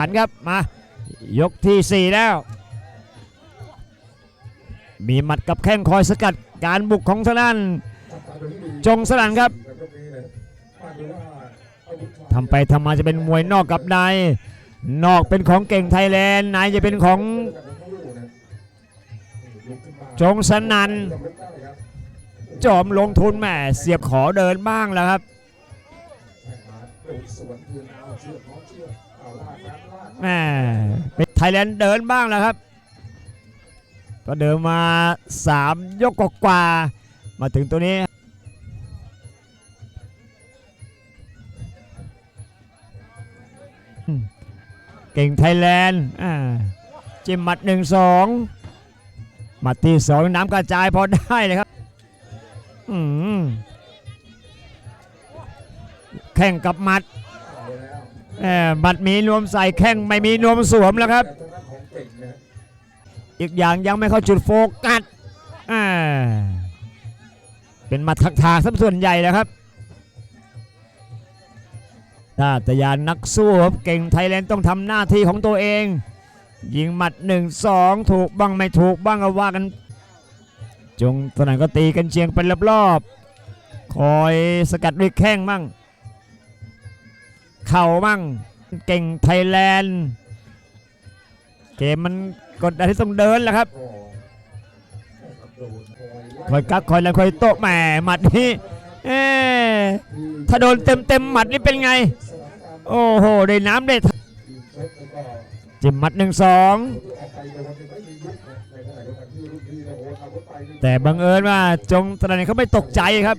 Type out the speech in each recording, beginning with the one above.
อันครับมายกที่ 4 แล้ว มีหมัดกับแข้งคอยสกัดการบุกของทางด้านจงสลันครับทำไปทำมาจะเป็นมวยนอกกับในนอกเป็นของเก่งไทยแลนด์ในจะเป็นของจงสนันจอมลงทุนแม่เสียบขอเดินบ้างแล้วครับ แหม่เป็นไทยแลนด์เดินบ้างแล้วครับ ก็เดินมา 3 ยกกว่ามาถึงตัวนี้เก่งไทยแลนด์จิ้มหมัดหนึ่งสองหมัดที่สองน้ำกระจายพอได้เลยครับ แข่งกับหมัดเอ่อหมัดมีนวมใส่แข้งไม่มีนวมสวมแล้วครับ อีกอย่างยังไม่เข้าจุดโฟกัสอ่าเป็นหมัดทักทางสัส่วนใหญ่แล้วครับถ้าตะยานนักสู้ครับเก่งไทยแลนด์ต้องทำหน้าที่ของตัวเอง ยิงหมัด1 2ถูกบ้างไม่ถูกบ้างก็ว่ากัน จงตอนนั้นก็ตีกันเชียงเป็นรอบๆคอยสกัดด้วยแข้งมั่ง เข่ามั่งเก่งไทยแลนด์เกมมันกดดันที่ต้องเดินแหละครับคอยกักคอยแล้วคอยโต๊ะแหมหมัดนี้เอถ้าโดนเต็มเต็มหมัดนี่เป็นไง โอ้โหได้น้ำได้จิ้มหมัดหนึ่งสองแต่บังเอิญว่าจงตระหนี่เขาไม่ตกใจครับ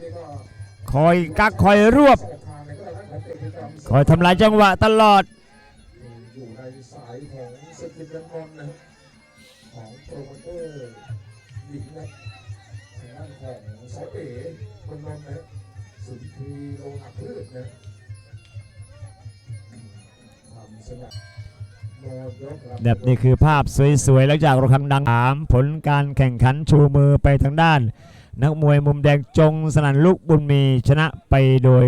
คอยกักคอยรวบ คอยทำลายจังหวะตลอด อยู่ในสายของสกิปเปอร์มอนนะครับของโปรโมเตอร์หญิงนะทางด้านของสาวเอ๋คนนนนะสุนทรีโลหะพืชนะทำสนับแบบนี้คือภาพสวยๆแล้วจากระฆังดังถามผลการแข่งขันชูมือไปทางด้าน นักมวยมุมแดงจงสนั่นลูกบุญมีชนะไปโดย